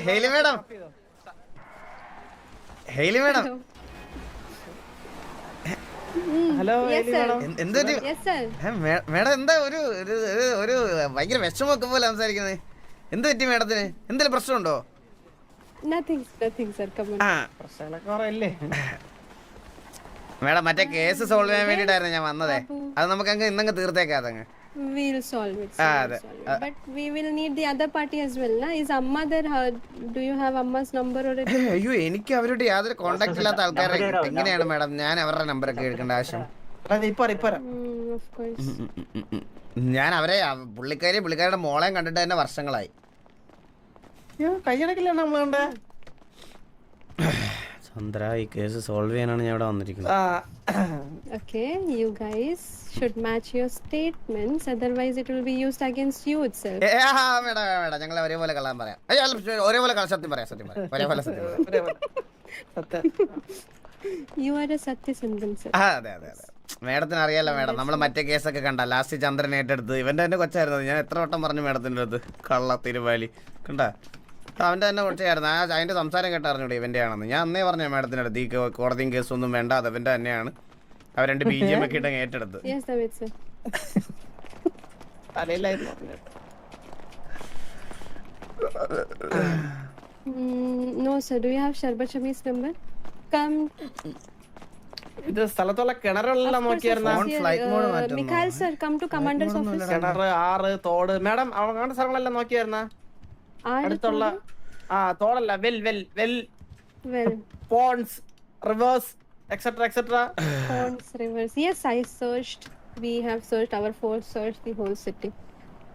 Hailey madam. Madam. Hello. Yes, sir. എന്ത്- എന്തൊരു madam എന്താ ഒരു ഒരു- ഭയങ്കര വിഷമൊക്കെ പോലെ സംസാരിക്കുന്നത്. എന്ത് പറ്റി മേഡത്തിന്? എന്തെങ്കിലും പ്രശ്നമുണ്ടോ? സർ. ആ. പ്രശ്നങ്ങളൊക്കെ കുറയല്ലേ മേഡം മറ്റേ കേസ് സോൾവ് ചെയ്യാൻ വേണ്ടിട്ടായിരുന്നു ഞാൻ വന്നതേ അത് നമുക്ക് അങ്ങ് ഇന്നങ്ങ് തീർത്തേക്കാം അതങ്ങ് We'll solve it. Ah, Sir. we'll the- solve it. But we will need the other party as well. Na? Is Amma there? Her, do you have Amma's number or ഏ, അയ്യോ എനിക്ക് അവരോട് യാതൊരു കോണ്ടാക്ട് ഇല്ലാത്ത ആൾക്കാരെ എങ്ങനെയാണ് മാഡം ഞാൻ അവരുടെ നമ്പറൊക്കെ എടുക്കേണ്ട ആവശ്യം. ഞാൻ അവരെ അവ- പുള്ളിക്കാരി പുള്ളിക്കാരുടെ മോളെയും കണ്ടിട്ട് തന്നെ വർഷങ്ങളായി കൈയടക്കില്ല നമ്മളെ കൊണ്ട് ഈ കേസ് സോൾവ് ചെയ്യാനാണ് ഞാൻ ഇവിടെ വന്നിരിക്കുന്നത്. Guys should match statements. It will be used you itself. Uh, ah, ഞങ്ങൾ ഒരേപോലെ കള്ളാൻ പറയാം. അയ്യോ, ഒരേപോലെ സത്യം പറയാം സത്യം പറയാം. ഒരേപോലെ സത്യം പറയാം. സത്യം. ആ അതെ അതെ അതെ. മേഡത്തിന് അറിയാലോ മേഡം. നമ്മൾ മറ്റേ കേസൊക്കെ കണ്ട ലാസ്റ്റ് ചന്ദ്രൻ ഏറ്റെടുത്ത്. ഇവന്റെ തന്നെ കൊച്ചായിരുന്നു ഞാൻ എത്ര വട്ടം പറഞ്ഞു മേഡത്തിന്റെ അടുത്ത്. കള്ള തിരുവാലി. കണ്ട? അവന്റെ തന്നെ കുറച്ചായിരുന്നു ആ അതിന്റെ സംസാരം കേട്ടറിഞ്ഞൂടെ ഇവന്റെ ആണെന്ന്. ഞാൻ അന്നേ പറഞ്ഞു മാഡത്തിന്റെ അടുത്ത് ഈ കോ- കോടതിയും കേസൊന്നും വേണ്ട അത് അവന്റെ തന്നെയാണ്. അവർ രണ്ട് ബി ജി എം ഒക്കെ ഇട്ടങ്ങ് ഏറ്റെടുത്ത്. Sir. Do you have Sharbat Shami's number? Come. ഇത് സ്ഥലത്തുള്ള കിണറെല്ലാം നോക്കിയായിരുന്ന? മാറ്റുന്നു. Mikhail, sir, come to commander's office. ആറ് തോട്. മാഡം അവങ്ങാണ്ട് സ്ഥലങ്ങളെല്ലാം നോക്കിയായിരുന്ന? അടുത്തുള്ള ആ തോടല്ല well well well. Ponds rivers etcetera etcetera ponds rivers yes I searched we have searched our for search the whole city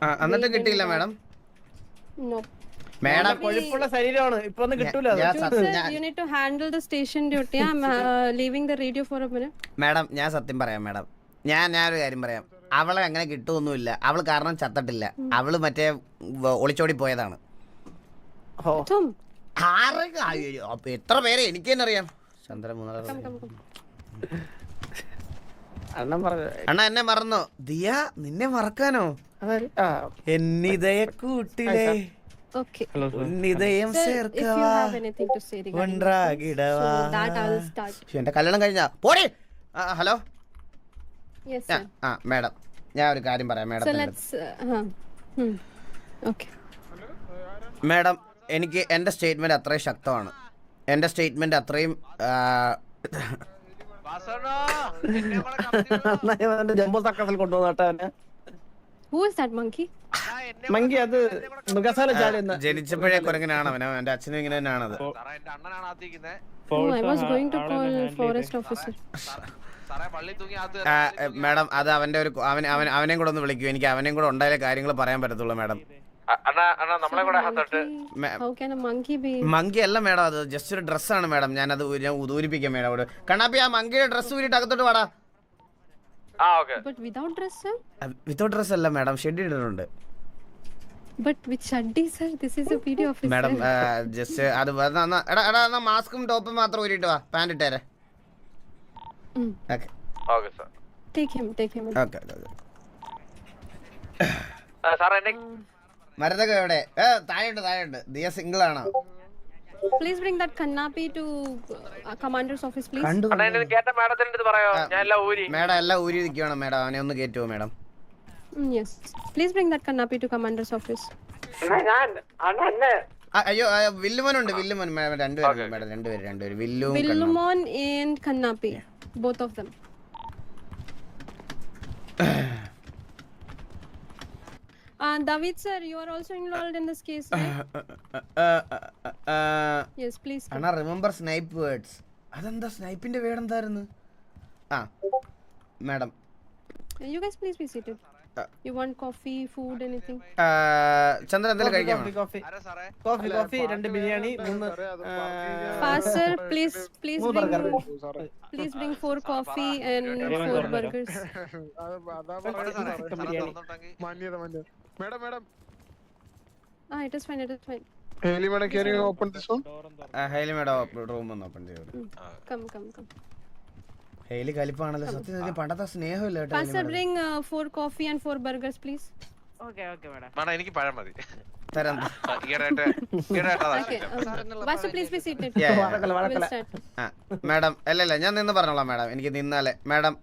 ആ, എന്നിട്ട് കിട്ടിയില്ല മാഡം. നോ മാഡം കൊഴുപ്പുള്ള ശരീരമാണ്. ഇപ്പൊ ഒന്നും കിട്ടൂല. ഞാൻ സത്യം പറയാം മാഡം uh. മേഡം ഞാൻ സത്യം പറയാം മാഡം. ഞാൻ ഒരു കാര്യം പറയാം. അവളെ അങ്ങനെ കിട്ടുമൊന്നുമില്ല അവൾ കാരണം ചത്തട്ടില്ല. അവൾ മറ്റേ ഒളിച്ചോടി പോയതാണ്. ആറ് അയ്യോ, അപ്പൊ എത്ര പേരെ എനിക്ക് തന്നെ അറിയാം. Chandra Munnar come, come, come. അണ്ണൻ പറഞ്ഞു. അണ്ണ എന്നെ മറന്നോ? ദിയ നിന്നെ മറക്കാനോ? അതായത് ആ. എന്നിതയ കൂട്ടിലെ. Okay. ഉന്നിതയം Sir, if you ചേർക്കവാ have anything to say regarding this, ഒൻറാകിടവാ that I will start. ശ്ശോ, എന്റെ കല്യാണം കഴിഞ്ഞാ. പോടി ആ, ഹലോ. Yes, ആ, sir. ആ മേഡം. ഞാൻ ഒരു കാര്യം പറയാം. So madam let's. Uh, huh. Hmm. Okay. Madam എനിക്ക് എന്റെ സ്റ്റേറ്റ്മെന്റ് അത്രയും ശക്തമാണ്. എന്റെ സ്റ്റേറ്റ്മെന്റ് അത്രയും അവന്റെ ജംബോ സർക്കസിൽ കൊണ്ടുവന്നിട്ട്? മങ്കി അത് മൃഗശാല ചാടുന്ന ജനിച്ചപ്പോഴേ കുരങ്ങനാണ് അവൻ. എന്റെ അച്ഛനും ഇങ്ങനെ തന്നെയാണ് Oh, അത് എ, മേഡം അത് അവന്റെ ഒരു അവൻ അവൻ അവനെയും കൂടെ ഒന്ന് വിളിക്കൂ. എനിക്ക് അവനെയും കൂടെ ഉണ്ടായാലേ കാര്യങ്ങൾ പറയാൻ പറ്റത്തുള്ളൂ മേഡം. മങ്കി അല്ല മേഡം അത് ജസ്റ്റ് ഒരു ഡ്രസ്സാണ് മേഡം. ഞാൻ അത് ഞാൻ ഉദൂരിപ്പിക്കാം മേഡം അവിടെ കണ്ണാപ്പി ആ മങ്കിയുടെ ഡ്രസ്സ് ഊരിട്ട് അകത്തോട്ട് വാടാ? വിത്തൗട്ട് ഡ്രസ് അല്ല മേഡം ഷെഡ് ഇട്ടിട്ടുണ്ട്. മേഡം. ജസ്റ്റ് അത് എടാ എടാ എന്നാ മാസ്കും ടോപ്പും മാത്രം ഊരിട്ട് വാ. പാന്റ് ഇട്ടേരെ. ഓക്കെ. Okay sir. ഓക്കെ എന്നെ മരുന്നൊക്കെ എവിടെ? ഏ താഴെയുണ്ട് താഴെയുണ്ട്. ദിയ സിംഗിൾ ആണോ please bring that Kannapi to commanders office please please. കണ്ടു അണ്ണാ എന്നെ കേട്ട മാഡത്തിന്റെ അടുത്ത് പറയോ? ഞാൻ എല്ലാം ഊരി. മേഡം എല്ലാം ഊരി നിൽക്കുകയാണ് മേഡം. അവനെ ഒന്ന് കേറ്റോ madam? Yes please Please that that to commanders office അയ്യോ വില്ലുമോൻ ഉണ്ട് വില്ലുമോൻ. മേഡം രണ്ടുപേരും മേഡം രണ്ടുപേരും രണ്ടുപേരും. വില്ലും Villumon and Kannappi Kannapi. Both of them. Uh, David sir, you are also involved in this case, right? yes, please. come. അണ്ണാ remember snipe words അതെന്താ സ്നൈപ്പിന്റെ വേടെന്തായിരുന്നു ആ madam You guys, please be seated. You want coffee, food, anything? Chandran എന്തെങ്കിലും കഴിക്കാമോ coffee coffee coffee coffee coffee രണ്ട് ബിരിയാണി മൂന്ന് Fast sir, please, please bring, please bring four coffee and four burgers. Biryani മാന്യത മാന്യത madam madam Ah, it is fine, it is fine. Hailey madam you open this one Hailey madam room ഒന്ന് open ചെയ്തു come come come Haley കലിപ്പാണല്ലോ. സത്യം സത്യം പണ്ടത്തെ സ്നേഹമില്ല കേട്ടോ Pastor, Hailey bring uh, four coffee and four okay please. Madam എനിക്ക് പഴം മതി. തരാം. ആ, ഈയിടെയായിട്ട് ബസ് പ്ലീസ് ബി സീറ്റഡ് വടക്കല വടക്കല. ആ മാഡം അല്ലല്ല ഞാൻ നിന്ന് പറഞ്ഞോളാം മാഡം എനിക്ക് നിന്നാലേ. മാഡം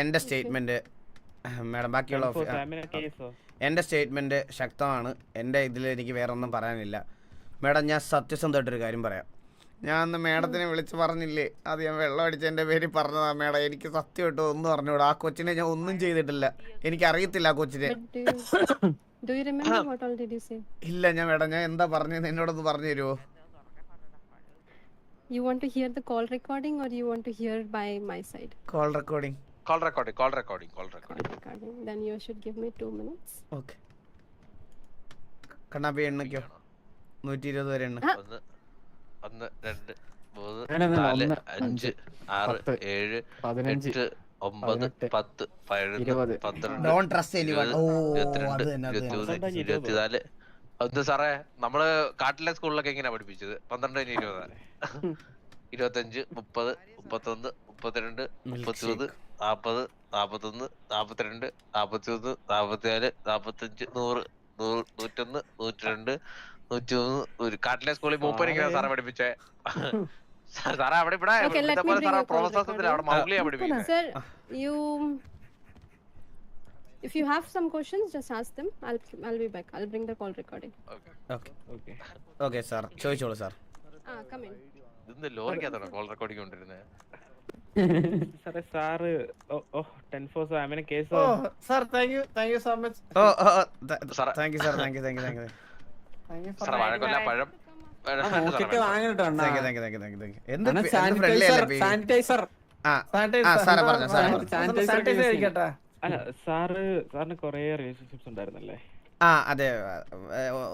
എന്റെ സ്റ്റേറ്റ്മെന്റ് മാഡം ബാക്കിയുള്ള എന്റെ സ്റ്റേറ്റ്മെന്റ് ശക്തമാണ്. എന്റെ ഇതിൽ എനിക്ക് വേറെ ഒന്നും പറയാനില്ല. മേഡം ഞാൻ സത്യസന്ധമായിട്ടൊരു കാര്യം പറയാം. ഞാൻ അന്ന് മേഡത്തിനെ വിളിച്ച് പറഞ്ഞില്ലേ? അത് ഞാൻ വെള്ളം അടിച്ചതിന്റെ പേരിൽ പറഞ്ഞതാ മേഡം. എനിക്ക് സത്യമായിട്ട് ഒന്നും അറിഞ്ഞൂടാ. ആ കൊച്ചിനെ ഞാൻ ഒന്നും ചെയ്തിട്ടില്ല. എനിക്ക് അറിയത്തില്ല ആ കൊച്ചിനെ? ഇല്ല ഞാൻ മേഡം ഞാൻ എന്താ പറഞ്ഞത് എന്നോടൊന്ന് പറഞ്ഞു തരുമോ? You want to hear the call recording or you want to hear by my side? Call recording call recording call recording call Call recording recording. Then you should give me two minutes. Okay Kannappi എണ്ണയ്ക്കോ? നൂറ്റി ഇരുപത് വരെ എണ്ണ. ഒന്ന് ഒന്ന് രണ്ട് മൂന്ന് നാല് അഞ്ച് ആറ് ഏഴ് പതിനഞ്ച് എട്ട് ഒമ്പത് പത്ത് പതിനൊന്ന് പന്ത്രണ്ട് ഓ ഇരുപത്തിരണ്ട് ഇരുപത്തിമൂന്ന് ഇരുപത്തിനാല്. അത് സാറേ നമ്മൾ കാട്ടിലെ സ്കൂളിലൊക്കെ എങ്ങനെയാ പഠിപ്പിച്ചത്? പന്ത്രണ്ട് ഇരുപത്. ഇരുപത്തഞ്ച് മുപ്പത് മുപ്പത്തൊന്ന് മുപ്പത്തിരണ്ട് മുപ്പത്തിമൂന്ന് നാപ്പത് നാപ്പത്തൊന്ന് നാപ്പത്തിരണ്ട് നാപ്പത്തിമൂന്ന് നാപ്പത്തിനാല് നാപ്പത്തഞ്ച് നൂറ് നൂറ് നൂറ്റൊന്ന് നൂറ്റിരണ്ട് നൂറ്റിമൂന്ന് നൂറ് കാട്ടിലെ സ്കൂളിൽ മൂപ്പരിങ്ങനെ സാറെ പഠിപ്പിച്ചേ സാറേ അവിടെ ഇവിടെ Okay, let ഇവിടുത്തെ me പോലെ bring സാറേ അവിടെ. മൗലിയാ പഠിപ്പിക്കുന്നത് Sir. If you have some questions, just ask them. I'll I'll be back. I'll bring the call recording. Okay okay sir ചോദിച്ചോളൂ സാർ Ah, come in. ഇന്ന് ലോറിക്കകത്താണോ കോൾ റെക്കോർഡിംഗ് കൊണ്ടിരുന്നത് സാറേ സാറ് ഓ ഓ ten four സാമിനെ case sir thank you thank you so much oh. Thank you sir thank you thank you thank you thank വാഴക്കൊല്ല പഴം. സാറിന് കൊറേ റിലേഷൻഷിപ്സ് ഉണ്ടായിരുന്നല്ലേ? ആ അതെ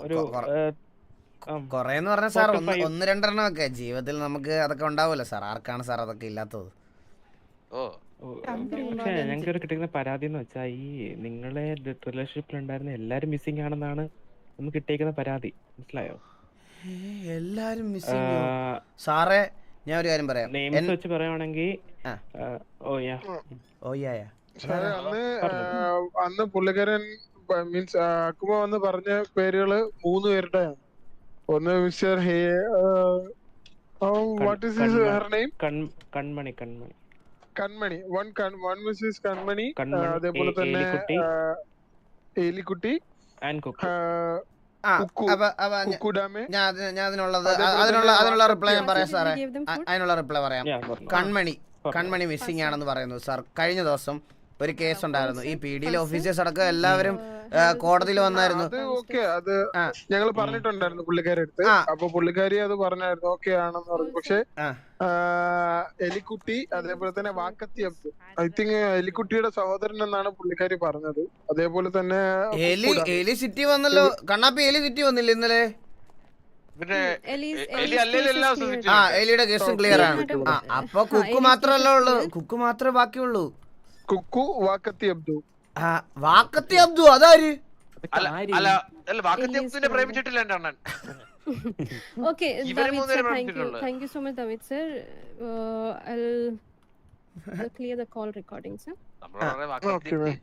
ഒരു കൊറേന്ന് പറഞ്ഞ സാർ ഒന്ന് രണ്ടെണ്ണം ഒക്കെ. ജീവിതത്തിൽ നമുക്ക് അതൊക്കെ ഉണ്ടാവുമല്ലോ സാർ. ആർക്കാണ് സാർ അതൊക്കെ ഇല്ലാത്തത്? ഓ. പക്ഷേ ഞങ്ങൾക്ക് ഒരു കിട്ടുന്ന പരാതി എന്ന് വെച്ചാൽ ഈ നിങ്ങളെ റിലേഷൻഷിപ്പിൽ ഉണ്ടായിരുന്ന എല്ലാരും മിസ്സിംഗ് ആണെന്നാണ് നമുക്ക് കിട്ടിയേക്കുന്ന പരാതി. മനസ്സിലായോ? എല്ലാരും മിസ്സിംഗ് സാറേ ഞാൻ ഒരു കാര്യം പറയാം. നെയിംസ് വെച്ച് പറയുവാണെങ്കിൽ. ഓ യാ. ഓ യാ അന്ന്. അന്ന് പുള്ളിക്കാരൻ മീൻസ് അക്കുമ വന്ന് പറഞ്ഞ പേരുകൾ മൂന്ന് പേരുടെ ഒന്ന് mister hey what is her her name കൺ Kanmani Kanmani. Kanmani. One one Mrs Kanmani. അതേപോലെ തന്നെ എലിക്കുട്ടി. അതിനുള്ള അതിനുള്ള റിപ്ലൈ ഞാൻ പറയാം സാറേ? അതിനുള്ള റിപ്ലൈ പറയാം. കൺമണി. കൺമണി മിസ്സിംഗ് ആണെന്ന് പറയുന്നു സാർ. കഴിഞ്ഞ ദിവസം ഒരു കേസ് ഉണ്ടായിരുന്നു. ഈ പി ഡിയിലെ ഓഫീസേഴ്സ് അടക്കം എല്ലാവരും കോടതിയിൽ വന്നായിരുന്നു. അത് ഓക്കെ അത് ഞങ്ങൾ പറഞ്ഞിട്ടുണ്ടായിരുന്നു പുള്ളിക്കാരി അടുത്ത് അപ്പൊ പുള്ളിക്കാരി അത് പറഞ്ഞായിരുന്നു ഓക്കെ ആണെന്ന് പറഞ്ഞു. പക്ഷെ എലിക്കുട്ടി അതേപോലെ തന്നെ വാക്കത്തി അബ്ദു ഐ തിങ്ക് എലിക്കുട്ടിയുടെ സഹോദരൻ എന്നാണ് പുള്ളിക്കാരി പറഞ്ഞത്. അതേപോലെ തന്നെ എലി എലി സിറ്റി വന്നല്ലോ. കണ്ണാപ്പി എലി സിറ്റി വന്നില്ല ഇന്നലെ. ആ എലിയുടെ കേസും ക്ലിയർ ആണ്. അപ്പൊ കുക്ക് case ഉള്ളൂ. കുക്ക് മാത്രമേ ബാക്കിയുള്ളൂ. കുക്കു വാക്കത്തി അബ്ദു ആ വാക്കത്തി അബ്ദു അതാര് അല്ല അല്ല അല്ല വാക്കത്തി അബ്ദുവിനെ. പ്രേമിച്ചിട്ടില്ല എന്റെ അണ്ണൻ. Uh, I'll, I'll clear the call recording, sir. നമ്മൾ പറഞ്ഞ വാക്കത്തി Okay, ma'am.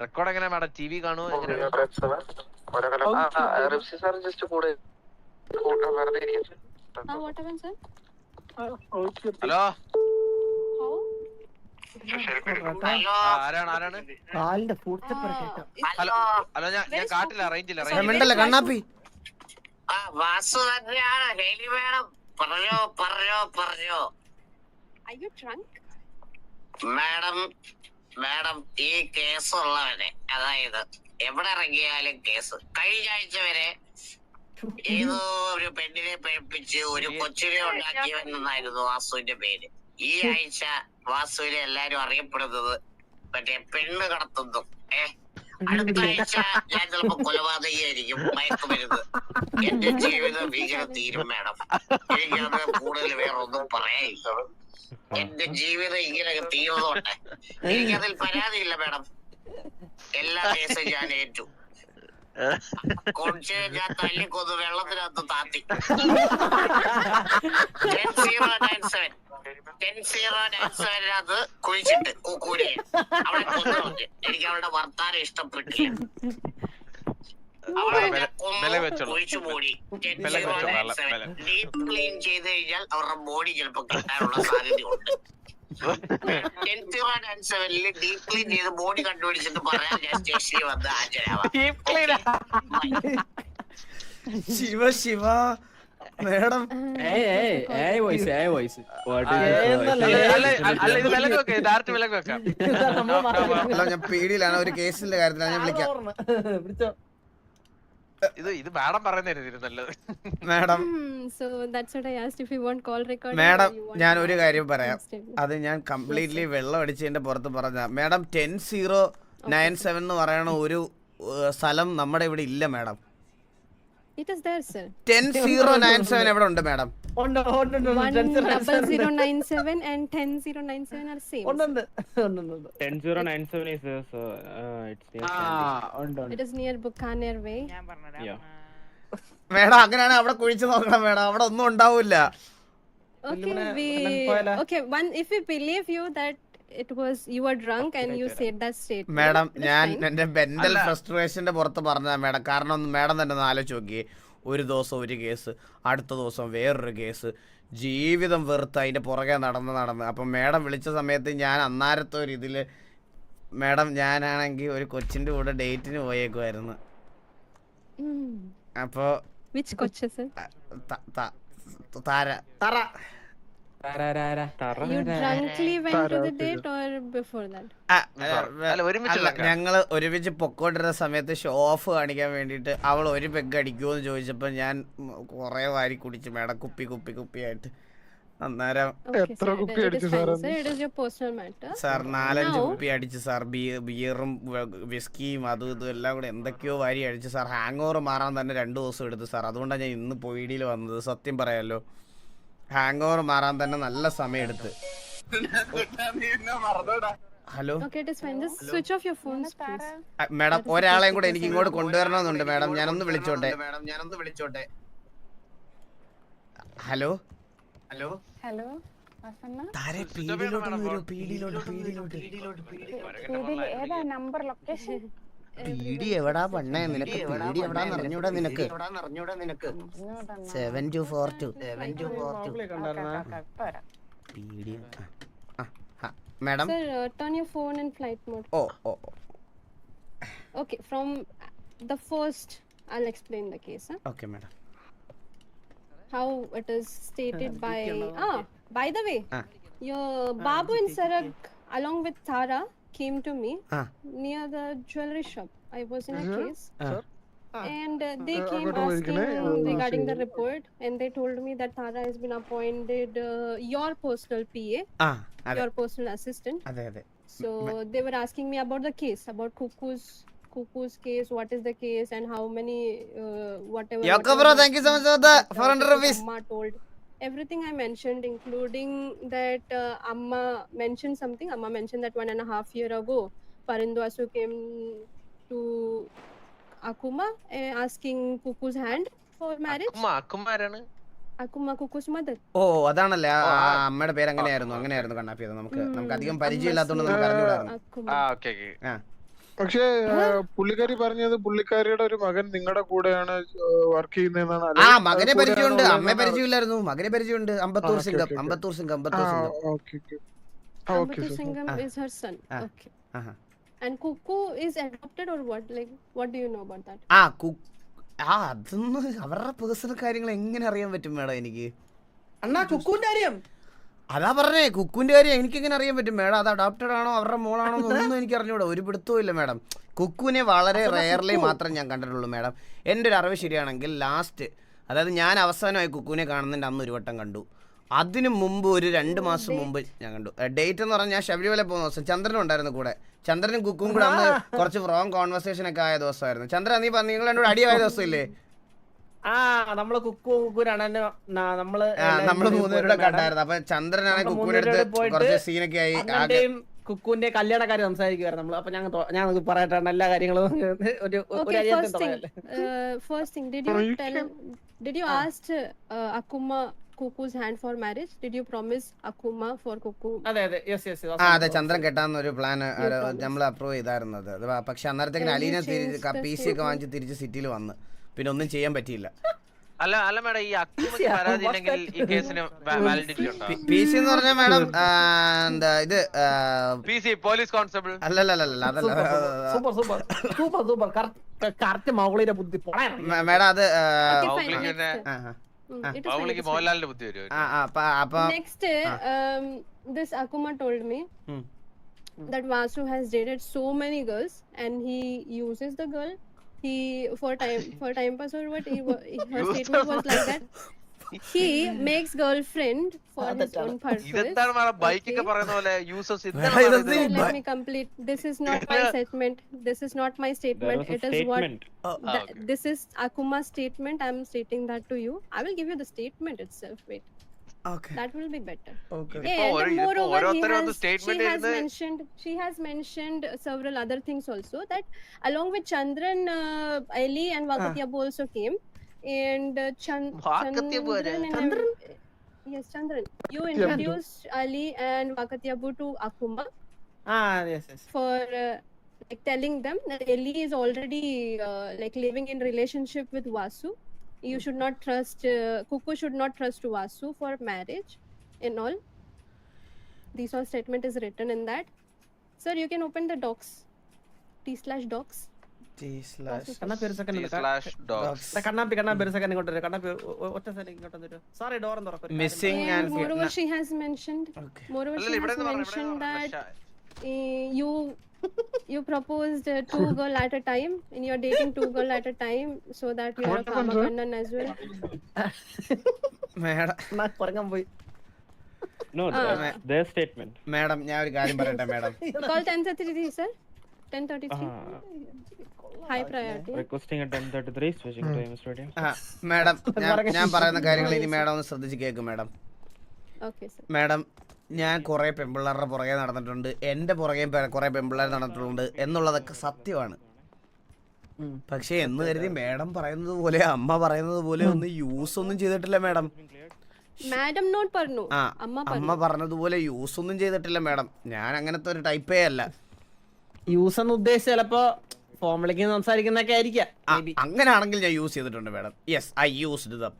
റെക്കോർഡ് എങ്ങനെ മാഡം ടി വി കാണുമോ എങ്ങനെയാണ് Ah, what happened, sir? Hello? Hello ഞാൻ ഞാൻ കാട്ടില്ല റേഞ്ചില്ല ഇല്ല റേഞ്ച് മിണ്ടല്ലേ കണ്ണാപ്പി. ആ വാസു തന്നെയാണ്. ഹേലി മേഡം പറഞ്ഞോ പറഞ്ഞോ പറഞ്ഞോ. are you drunk? Madam madam ഈ കേസുള്ളവനെ അതായത് എവിടെ ഇറങ്ങിയാലും കേസ്. കഴിഞ്ഞ ആഴ്ച വരെ ഏതോ ഒരു പെണ്ണിനെ പേപ്പിച്ച് ഒരു കൊച്ചിനെ ഉണ്ടാക്കിയവനെന്നായിരുന്നു വാസുവിന്റെ പേര്. ഈ ആഴ്ച വാസുവിനെ എല്ലാരും അറിയപ്പെടുന്നത് മറ്റേ പെണ്ണ് കടത്തുന്നു. ഏ? അടുത്ത ആഴ്ച ഞാൻ ചിലപ്പോ കൊലപാതകയായിരിക്കും മയക്കുമരുന്ന്. എന്റെ ജീവിതം ഭീകര തീരും മാഡം. എനിക്കത് കൂടുതൽ വേറെ ഒന്നും പറയാനില്ല. എന്റെ ജീവിതം ഇങ്ങനെ തീർന്നോട്ടെ. എനിക്കതിൽ പരാതിയില്ല മാഡം. എല്ലാ കേസും ഞാൻ ഏറ്റു. കുറച്ച് ഞാൻ തല്ലിക്കൊന്ന് വെള്ളത്തിനകത്ത് താത്തി. Ten zero nine seven ten zero nine സെവനകത്ത് കുഴിച്ചിട്ട് കൂടെ അവളെ കൊന്നു കളഞ്ഞ്. എനിക്ക് അവളുടെ വർത്താനം ഇഷ്ടപ്പെട്ടില്ല അവളെ വില- കൊന്നു, വില വെച്ചോളൂ. കുഴിച്ചു മൂടി. ടെൻ വില സീറോ വെച്ചോളൂ, നയൻ വില- സെവൻ വില. ഡീപ് ക്ലീൻ ചെയ്ത് കഴിഞ്ഞാൽ അവരുടെ ബോഡി ചിലപ്പോ കിട്ടാനുള്ള സാധ്യതയുണ്ട്. സെവനിൽ ഡീപ് ക്ലീൻ ചെയ്ത് ബോഡി കണ്ടുപിടിച്ചിട്ട് പറയാൻ ഞാൻ സ്റ്റേഷനിൽ വന്ന് ഹാജരാവാം ശിവ ശിവ മേഡം. അല്ല. ഞാൻ പേടിയിലാണ് ഒരു കേസിന്റെ കാര്യത്തിലാണ് ഞാൻ വിളിക്കാം. ഇത് ഇത് മാഡം പറയുന്നതായിരുന്നു ഇതിന് നല്ലത്. Madam. That's what I if you call record. Madam or you want ഞാൻ ഒരു കാര്യം പറയാം. അത് ഞാൻ കംപ്ലീറ്റ്ലി വെള്ളം അടിച്ചതിന്റെ പുറത്ത് പറഞ്ഞ madam ten zero nine seven എന്ന് പറയണ ഒരു സ്ഥലം നമ്മുടെ ഇവിടെ ഇല്ല madam. It is there, sir. Ten zero nine seven എവിടെ ഉണ്ട് മേഡം. ഉണ്ട് ഉണ്ട് ഉണ്ട് One ഉണ്ട് tension double zero nine seven and ten zero nine seven are same. ഉണ്ട്. ഉണ്ട് ഉണ്ട് 10097 uh, uh, ആ ഉണ്ട് It is near Bukaner Way. Yeah. Madam അങ്ങനെയാണ് അവിടെ കുഴിച്ചു നോക്കണം മേഡം അവിടെ ഒന്നും ഉണ്ടാവില്ല Okay, we okay. One, if we believe you that it was you were drunk and you said that statement. Madam ഞാൻ fine. എന്റെ മെന്റൽ. ഫ്രസ്ട്രേഷന്റെ പുറത്ത് പറഞ്ഞ മേഡം കാരണം ഒന്ന് മേഡം തന്നെ ഒന്ന് ആലോചിച്ച് നോക്കിയേ ഒരു ദിവസം ഒരു കേസ് അടുത്ത ദിവസം വേറൊരു കേസ്. ജീവിതം വെറുത്ത് അതിന്റെ പുറകെ നടന്ന് നടന്ന്. അപ്പം മേഡം വിളിച്ച സമയത്ത് ഞാൻ അന്നാരത്തെ ഒരു ഇതിൽ മേഡം ഞാനാണെങ്കിൽ ഒരു കൊച്ചിന്റെ കൂടെ ഡേറ്റിന് പോയേക്കുമായിരുന്നു അപ്പോ അപ്പോൾ? താര തറ. ഞങ്ങൾ ഒരുമിച്ച് പൊക്കോണ്ടിരുന്ന സമയത്ത് ഷോ ഓഫ് കാണിക്കാൻ വേണ്ടിട്ട് അവൾ ഒരു പെഗ് അടിക്കുമോ എന്ന് ചോദിച്ചപ്പോ ഞാൻ കുറെ വാരി കുടിച്ചു മേഡം കുപ്പി കുപ്പി കുപ്പിയായിട്ട് അന്നേരം Okay, എത്ര കുപ്പി അടിച്ചു സാർ നാലഞ്ച് കുപ്പി അടിച്ചു സാർ ബിയർ ബിയറും വിസ്കിയും അതും ഇതും എല്ലാം കൂടെ എന്തൊക്കെയോ വാരി അടിച്ചു സാർ ഹാങ് ഓവർ മാറാൻ തന്നെ രണ്ടു ദിവസം എടുത്തു സാർ. അതുകൊണ്ടാണ് ഞാൻ ഇന്ന് പൊയിടിയിൽ വന്നത്. സത്യം പറയാലോ. ഹാങ് ഓവർ മാറാൻ തന്നെ നല്ല സമയം എടുത്ത് ഹലോ. മാഡം ഒരാളെയും കൂടെ എനിക്ക് ഇങ്ങോട്ട് കൊണ്ടുവരണമെന്നുണ്ട് മാഡം ഞാനൊന്ന് വിളിച്ചോട്ടെ. മാഡം ഞാനൊന്ന് വിളിച്ചോട്ടെ ഹലോ ഹലോ ഹലോ വാസണ്ണ താരെ പീടിയിലോട്ട് വരൂ പീടിയിലോട്ട് പീടിയിലോട്ട്. ഇതിൽ ഏതാ നമ്പർ ലൊക്കേഷൻ പീടി എവിടാ പണ്ണേ നിനക്ക് പീടി എവിടാ നിറഞ്ഞൂടാ നിനക്ക്? Seven two four two seven two four two പീഡി madam? Phone flight mode oh oh okay from the first I explain the case okay madam. How it is stated by ah by the way your Babu in Sarag along with Tara came to me Ah. near the jewelry shop. I was in a Mhm. case. Ah. And uh, they Uh, came അങ്ങോട്ട് പോയിരിക്കണേ? asking ആ, regarding the ശരി. report, and they told me that Tara has been appointed uh, your personal PA, ആ അതെ your personal assistant. അതെ അതെ So they were asking me about the case, about Kuku's Kuku's case, what is the case, and how many uh, whatever. Yoko whatever bro, the thank you so much for things the that, uh, 400 Kuku's rupees. Amma told Everything I mentioned, including that uh, Amma mentioned something. Amma mentioned that one and a half year ago, Parindu Asu came to Akuma uh, asking Kuku's hand for marriage. Akuma, Akuma Kuku's mother. Oh, അതാണല്ലേ ആ ഓ, ആ, ആ. അമ്മയുടെ പേര് അങ്ങനെയായിരുന്നു അങ്ങനെയായിരുന്നു കണ്ണാപ്പി അത് നമുക്ക് നമുക്ക് അധികം പരിചയമില്ലാത്തതുകൊണ്ട് നമുക്ക് അറിഞ്ഞൂടായിരുന്നു ആ ഓക്കെ ഓക്കെ പക്ഷേ പുള്ളിക്കാരി പറഞ്ഞത് പുള്ളിക്കാരിയുടെ ഒരു മകൻ നിങ്ങളുടെ കൂടെയാണ് വർക്ക് ചെയ്യുന്നതെന്നാണ്. ആ മകനെ പരിചയമുണ്ട്. അമ്മയെ പരിചയമില്ലായിരുന്നു. മകനെ പരിചയമുണ്ട്. Ambattur Singam. Okay, okay. Ambattur Singam Ambattur Singam. Okay okay. Ah okay. And Kuku is adopted or what? Like, what do you know about that? ആ കു ആ അതൊന്നും അവരുടെ പേഴ്സണൽ കാര്യങ്ങൾ എങ്ങനെ അറിയാൻ പറ്റും മേഡം എനിക്ക്? അണ്ണാ കുക്കുവിന്റെ കാര്യം? അതാ പറഞ്ഞേ കുക്കുവിന്റെ കാര്യം എനിക്ക് എങ്ങനെ അറിയാൻ പറ്റും? മേഡം അത് അഡോപ്റ്റഡ് ആണോ അവരുടെ മോളാണോ ഒന്നും എനിക്ക് അറിഞ്ഞൂടാ ഒരു പിടുത്തവും ഇല്ല മേഡം. കുക്കുവിനെ വളരെ റെയർലി മാത്രം ഞാൻ കണ്ടിട്ടുള്ളൂ മേഡം. എന്റെ ഒരു അറിവ് ശരിയാണെങ്കിൽ ലാസ്റ്റ് അതായത് ഞാൻ അവസാനമായി കുക്കുവിനെ കാണുന്നതിന്റെ അന്ന് ഒരു വട്ടം കണ്ടു. അതിനു മുമ്പ് ഒരു രണ്ട് മാസം മുമ്പ് ഞാൻ കണ്ടു. ഡേറ്റ് എന്ന് പറഞ്ഞാൽ ഞാൻ ശബരിമല പോകുന്ന ദിവസം ചന്ദ്രനും ഉണ്ടായിരുന്നു കൂടെ. ചന്ദ്രനും കുക്കും കൂടെ അന്ന് കുറച്ച് റോങ് കോൺവെർസേഷൻ ഒക്കെ ആയ ദിവസമായിരുന്നു. ചന്ദ്രൻ നീ പറഞ്ഞു നിങ്ങൾ രണ്ടുകൂടെ അടിയായ ദിവസം ഇല്ലേ ആ നമ്മൾ കുക്കു കുക്കുരാണ് എന്നെ ന- നമ്മൾ നമ്മൾ മൂന്നുപേരുടെ കണ്ടായിരുന്നു. അപ്പൊ ചന്ദ്രനാണ് പോയിട്ട് കുറച്ച് സീനൊക്കെ ആയി കുക്കുവിന്റെ കല്യാണ കല്യാണക്കാര്യം സംസാരിക്കുവായിരുന്നു നമ്മൾ. അപ്പൊ ഞങ്ങൾ ഞാൻ അങ്ങ് പറയട്ടെ എല്ലാ കാര്യങ്ങളും ഒരു ഒരു Ah. ask uh, Akuma Kuku's hand for marriage? Did you promise Akuma for Kuku? അതെ അതെ. യെസ് യെസ് ആ അതെ ചന്ദ്രൻ കെട്ടാന്നൊരു പ്ലാൻ നമ്മൾ അപ്രൂവ് ചെയ്തായിരുന്നത്. പക്ഷെ അന്നേരത്തേക്കിന് അലീന പി സി ഒക്കെ വാങ്ങിച്ച് തിരിച്ച് സിറ്റിയിൽ വന്ന്. പിന്നെ ഒന്നും ചെയ്യാൻ പറ്റിയില്ല. അല്ല അല്ല മേഡം ഈ Yeah, പരാതി ഈ കേസിന് വാലിഡിറ്റി ഉണ്ടോ? പി സി എന്ന് പറഞ്ഞാൽ മാഡം എന്താ ഇത് പി സി പോലീസ് കോൺസ്റ്റബിൾ. അല്ലല്ലല്ല അതല്ല super super super super correct മൗളിയുടെ ബുദ്ധി മാഡം അത് fine. മോഹൻലാലിന്റെ ബുദ്ധി വരും ആ, ആ, അപ്പൊ അപ്പൊ Next, um, this Akuma told me that Vasu has dated so many girls and he uses the girl. He for time for time pass or what? He, wa- her Uses statement was like that. He makes girlfriend for Ah, his that's own all. purpose. ഇതെന്താണ് madam ബൈക്കൊക്കെ Okay. പറയുന്ന പോലെ users Where ഇതാണ് is പറയുന്നത്. the- So But- let me complete. This is not my statement. This is not my There statement. was a It is what statement. Ah, th- okay. this is Akuma's statement. I'm stating that to you. I will give you the statement itself. Wait, Okay. That will be better. Okay. And moreover, he has, she has mentioned she has mentioned several other things also that along with Chandran, uh, Ali and Vakatyabu ah. also came, and uh, Chan Chandran. And, Chandran? Yes, Chandran. You introduced yeah. Ali and Vakatyabu to Akuma. Ah, yes, yes. For uh, like telling them that Ali is already uh, like living in relationship with Vasu you should not trust uh, Kuku should not trust Vasu for marriage in all. These all statement is written in that. Sir, you can open the docs. T slash docs. T slash. T slash docs. Sorry door oru. Missing and, and moreover she has mentioned. Moreover she has mentioned that uh, you you proposed uh, two girl at a time and you're dating two girl at a time so that you are a. Kamakannan as well. madam porangam poi No, uh, that's their statement. madam ഞാൻ ഒരു karyam പറയട്ടെ madam Call 1033, sir. 1033. uh, High priority. Requesting at 10:33, switching to AM Stadium. uh, madam ഞാൻ പറയുന്ന കാര്യങ്ങൾ ഇനി Yes, sir. Madam ഒന്ന് ശ്രദ്ധിച്ച് കേൾക്കും മാഡം Okay, sir. മാഡം ഞാൻ കുറേ പെമ്പിള്ളേരുടെ പുറകെ നടന്നിട്ടുണ്ട്. എന്റെ പുറകെ കുറേ പെമ്പിള്ളേർ നടന്നിട്ടുണ്ട് എന്നുള്ളതൊക്കെ സത്യമാണ്. പക്ഷെ എന്ന് കരുതി മാഡം പറയുന്നത് പോലെ അമ്മ പറയുന്നത് പോലെ ഒന്ന് യൂസ് ഒന്നും ചെയ്തിട്ടില്ല മാഡം. Madam not. ആ അമ്മ പറഞ്ഞതുപോലെ യൂസ് ഒന്നും ചെയ്തിട്ടില്ല മാഡം. ഞാൻ അങ്ങനത്തെ ഒരു ടൈപ്പേ അല്ല. യൂസ് എന്ന് ഉദ്ദേശിച്ച ചിലപ്പോ ഫോമിലേക്ക് സംസാരിക്കുന്നൊക്കെ ആയിരിക്കാം. അങ്ങനെയാണെങ്കിൽ ഞാൻ യൂസ് ചെയ്തിട്ടുണ്ട് madam. Yes I used them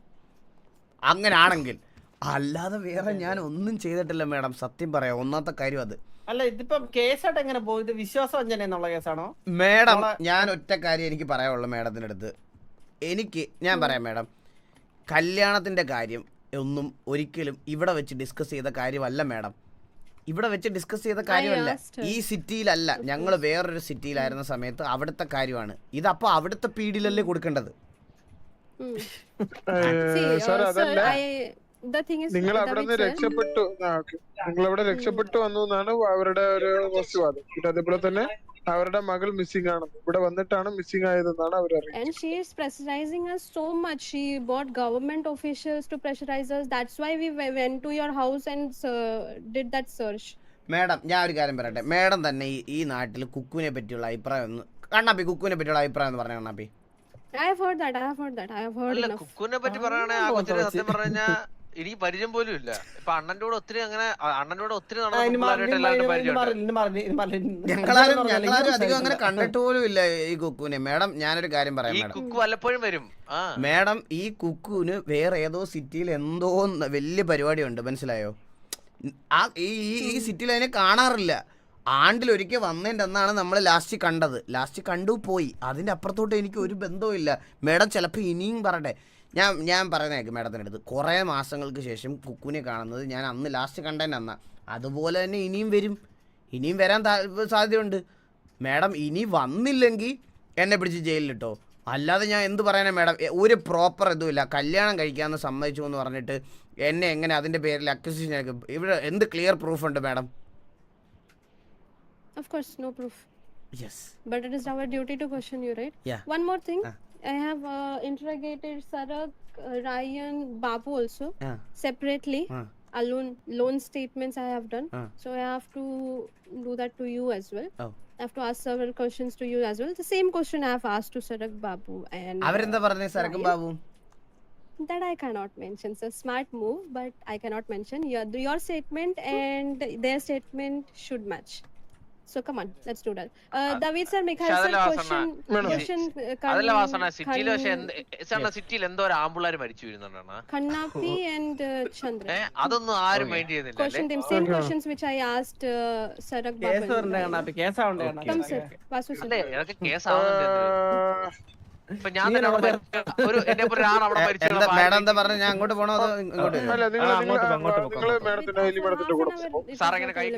അങ്ങനാണെങ്കിൽ. അല്ലാതെ വേറെ ഞാൻ ഒന്നും ചെയ്തിട്ടില്ല മാഡം. സത്യം പറയാ. ഒന്നാമത്തെ കാര്യം അത്. അല്ല ഇതിപ്പം കേസായിട്ട് എങ്ങനെ പോകും? ഇത് വിശ്വാസവഞ്ചന എന്നുള്ള കേസാണോ? മാഡം ഞാൻ ഒറ്റ കാര്യം എനിക്ക് പറയാനുള്ളൂ മാഡത്തിന്റെ അടുത്ത്. എനിക്ക് ഞാൻ പറയാം മാഡം. കല്യാണത്തിന്റെ കാര്യം ഒന്നും ഒരിക്കലും ഇവിടെ വെച്ച് ഡിസ്കസ് ചെയ്ത കാര്യമല്ല മാഡം. ഇവിടെ വെച്ച് ഡിസ്കസ് ചെയ്ത കാര്യമല്ല. ഈ സിറ്റിയിലല്ല. ഞങ്ങൾ വേറൊരു സിറ്റിയിലായിരുന്ന സമയത്ത് അവിടുത്തെ കാര്യമാണ്. ഇതപ്പോൾ അവിടുത്തെ പീഡിലല്ലേ കൊടുക്കേണ്ടത്? സാർ അതല്ല. നിങ്ങൾ അവിടെ നിന്ന് രക്ഷപ്പെട്ടു നിങ്ങൾ അവിടെ രക്ഷപ്പെട്ടു വന്നു എന്നാണ് അവരുടെ ഒരു വസ്തുവാദം പിന്നെ അതേപോലെ തന്നെ അവരുടെ മകൾ മിസ്സിംഗ് ആണ് ഇവിടെ വന്നിട്ടാണ് മിസ്സിംഗ് ആയതെന്നാണ് അവർ അറിയുന്നത് And she is pressurizing us so much. She bought government officials to pressurize us. That's why we we- went to your house and uh, did that search. Madam ഞാൻ ഒരു കാര്യം പറയട്ടെ മാഡം തന്നെ ഈ ഈ നാട്ടിൽ കുക്കുവിനെ പറ്റിയുള്ള അഭിപ്രായം ഒന്ന് കണ്ണാപ്പി കുക്കുവിനെ പറ്റിയുള്ള അഭിപ്രായം എന്ന് പറഞ്ഞ കണ്ണാപ്പി I have heard that. I have heard that. I have heard. കുക്കുവിനെ പറ്റി പറയുകയാണെങ്കിൽ ആ കൊച്ചിനെ സത്യം പറഞ്ഞു സത്യം പറഞ്ഞാ എനിക്ക് പരിചയം പോലും ഇല്ല. ഇപ്പൊ അണ്ണന്റെ കൂടെ ഒത്തിരി അങ്ങനെ അണ്ണന്റെ കൂടെ ഒത്തിരി ഇനി ഇനി ഇനി ഇനി ഇനി ഇനി. ഞങ്ങളാരും ഞങ്ങളാരും അധികം അങ്ങനെ കണ്ടിട്ട് പോലും ഇല്ല ഈ കുക്കുവിനെ. മാഡം ഞാനൊരു കാര്യം പറയാം ഈ കുക്കു വല്ലപ്പോഴും വരും. മാഡം ഈ കുക്കുവിന് വേറെ ഏതോ സിറ്റിയിൽ എന്തോ വലിയ പരിപാടി ഉണ്ട് മനസ്സിലായോ? ആ ഈ ഈ- സിറ്റിയിൽ അതിനെ കാണാറില്ല. ആണ്ടിലൊരിക്കൽ വന്നതിന്റെ അന്നാണ് നമ്മൾ ലാസ്റ്റ് കണ്ടത്. ലാസ്റ്റ് കണ്ടു പോയി. അതിന്റെ അപ്പുറത്തോട്ട് എനിക്ക് ഒരു ബന്ധവും ഇല്ല മാഡം ചിലപ്പോൾ ഇനിയും പറയട്ടെ. ഞാൻ ഞാൻ പറയുന്നേക്ക് മാഡത്തിന്റെ അടുത്ത് കുറേ മാസങ്ങൾക്ക് ശേഷം കുക്കുവിനെ കാണുന്നത് ഞാൻ അന്ന് ലാസ്റ്റ് കണ്ടതിന് അന്ന അതുപോലെ തന്നെ ഇനിയും വരും ഇനിയും വരാൻ സാധ്യതയുണ്ട് മാഡം ഇനി വന്നില്ലെങ്കിൽ എന്നെ പിടിച്ച് ജയിലിലിട്ടോ അല്ലാതെ ഞാൻ എന്ത് പറയാനാ മാഡം ഒരു പ്രോപ്പർ ഇതുമില്ല കല്യാണം കഴിക്കാമെന്ന് സമ്മതിച്ചു എന്ന് പറഞ്ഞിട്ട് എന്നെ എങ്ങനെ അതിന്റെ പേരിൽ അക്വസിഷൻ ഇവിടെ എന്ത് ക്ലിയർ പ്രൂഫ് ഉണ്ട് madam Of course, no proof. Yes But it is our duty to question you, right? Yeah. One more thing. Ah. I have uh, interrogated Sarak, uh, Ryan, Babu also ആ separately. ആ a loan loan statements I have done. Ah. So I have to do that to you as well. Oh. I have to ask several questions to you as well. The same question I have asked to Sarak Babu and അവരെന്താ uh, പറഞ്ഞേ സരക്കും Ryan. Babu that I cannot mention. It's a smart move, but I cannot mention. Your your statement and their statement should match. So come on, let's do that. Uh, David sir, Mikhail sir, question, uh, അതല്ല വാസന സിറ്റിയിൽ പക്ഷെ Kan- സിറ്റിയിൽ എന്തോ ഒരു ആമ്പിള്ളാര് മരിച്ചു വരുന്നുണ്ടാണ്? കണ്ണാപ്പി and uh. ഏഹ് അതൊന്നും ആരും മൈൻഡ് ചെയ്യുന്നില്ല Question them same questions which I asked uh, Sarak Babu. Case Ryan. കണ്ണാപ്പി കേസാവണ്ടേ Come കണ്ണാപ്പി. Sir, Vasu sir. അല്ലേ ഇതൊക്കെ ഇപ്പൊ ഞാൻ നീ തന്നെ അവിടെ അവിടെ മരിച്ച- ഒരു എന്നെ പോലെ ഒരാൾ അവിടെ മരിച്ചു എന്താ മേഡം എന്താ പറഞ്ഞ ഞാൻ അങ്ങോട്ട് പോണോ അതോ ഇങ്ങോട്ട് സാർ അങ്ങനെ കൈ